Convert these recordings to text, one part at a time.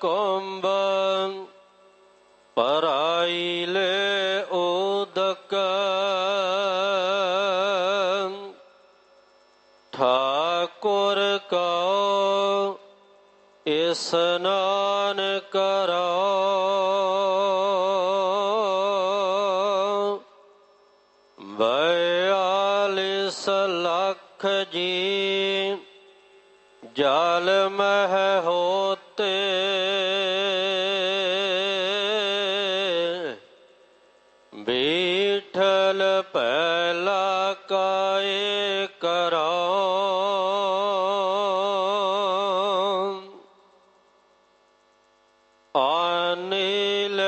ਕੁੰਭ ਪਰਾਈਲ ਉਦਕ ਠਾਕੁਰ ਕਉ ਇਸਨਾਨ ਕਰੋ ਬਿਆਲਿਸ ਲੱਖ ਜੀ ਜਲ ਮਹ ਹੋਤੇ ਪਹਿਲਾ ਕਾਏ ਕਰੋ। ਅਨਿਲ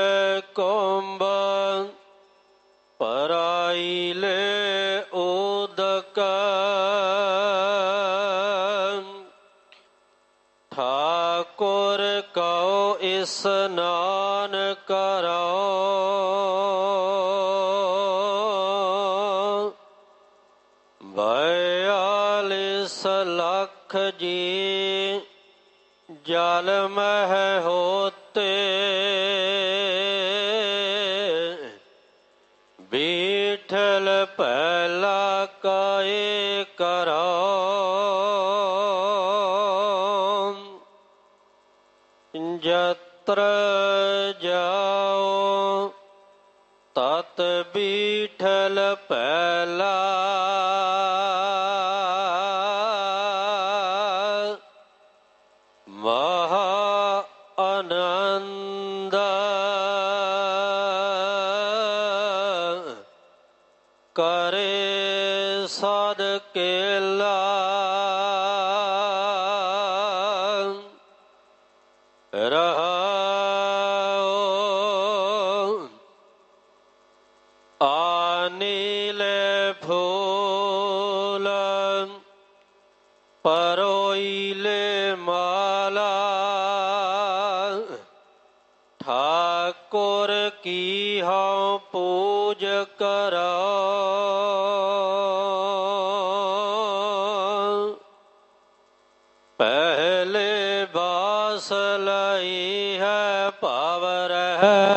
ਕੁੰਭ ਪਰਾਈਲੇ ਉਦਕ। ਠਾਕੁਰ ਕਉ ਇਸਨਾਨ ਕਰੋ। ਜਲ ਮਹ ਹੋਤੇ। ਬੀਠਲ ਪਹਿਲਾ ਕਾਏ ਕਰੋ। ਜਤਰ ਜਾਓ ਤਤ ਬੀਠਲ ਪਹਿਲਾ ਕਰੇ ਸਦ ਕੇਲਾ। ਰਹਾਉ ਆਨੀਲ ਫੂਲ ਪਰੋਈਲੇ ਮਾਲਾ। ਠਾਕੁਰ ਕੀ ਹਉ ਪੂਜ ਕਰੋ। ਪਹਿਲੇ ਬਾਸ ਲਈ ਹੈ ਪਾਵਰ ਹੈ।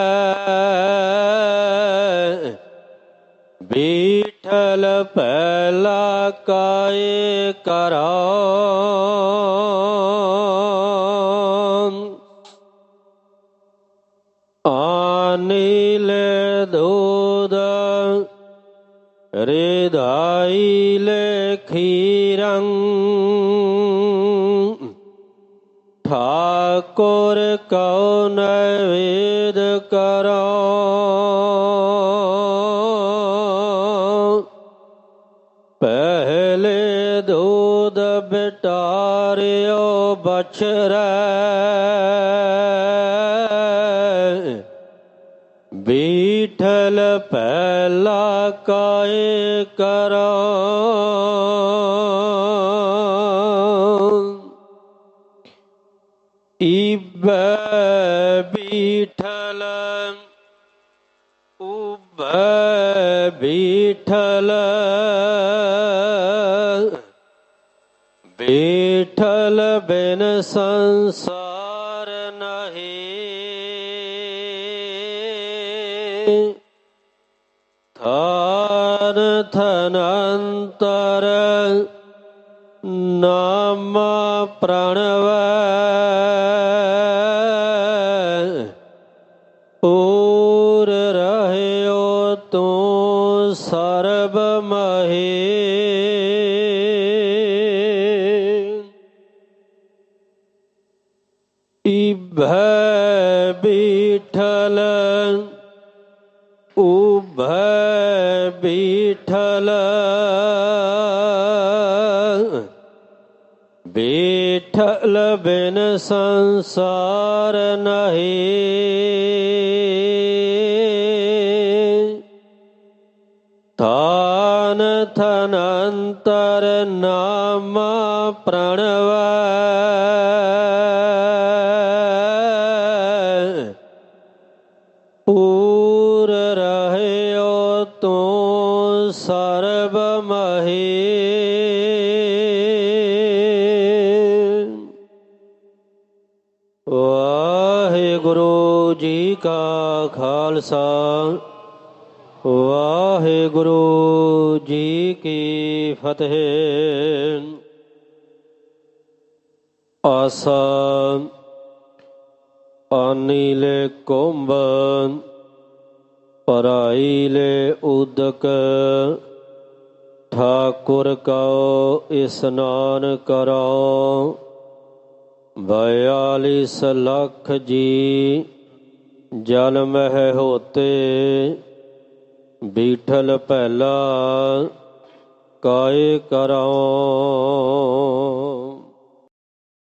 ਬੀਠਲ ਪਹਿਲਾ ਕਾਏ ਕਰੋ। ਆਨੀਲ ਦੂਦ ਰਿਦਾਈ ਲੈ ਖੀਰੰ ਠਾਕੁਰ ਕਉ ਨਵੇਦ ਕਰੋ। ਪਹਿਲੇ ਦੂਧ ਬਿਟਾਰਿਓ ਬਛਰੈ। ਬੀਠਲ ਪਹਿਲਾ ਕਾਏ ਕਰੋ ਇਬ ਬੀਠਲ ਉਬ ਬੀਠਲ ਬੀਠਲ ਬਿਨ ਸੰਸਾਰ ਨਹੀਂ ਥਾਨ ਥਨੰਤਰ ਨਾਮ ਪ੍ਰਣਵ। ਪੂਰ ਰਹਿਓ ਤੂੰ ਸਰਬ ਮਹੀ। ਇਭੈ ਬੀਠਲ ਬੀਠਲ ਬੀਠਲ ਬਿਨ ਸੰਸਾਰ ਨਹੀਂ। ਥਾਨ ਥਨੰਤਰ ਨਾਮ ਪ੍ਰਣਵੈ ਜੀ ਕਾ ਖਾਲਸਾ, ਵਾਹਿਗੁਰੂ ਜੀ ਕੀ ਫਤਿਹ। ਆਸਾ ਪਾਨੀ ਲੈ ਕੁੰਭ ਪਰਾਈ ਲੈ ਉਦਕ। ਠਾਕੁਰ ਕਉ ਇਸਨਾਨ ਕਰੋ ਬਿਆਲੀਸ ਲੱਖ ਜੀ। ਜਲ ਮਹਿ ਹੋਤੇ ਬੀਠਲ ਪਹਿਲਾ ਕਾਇ ਕਰਾਉ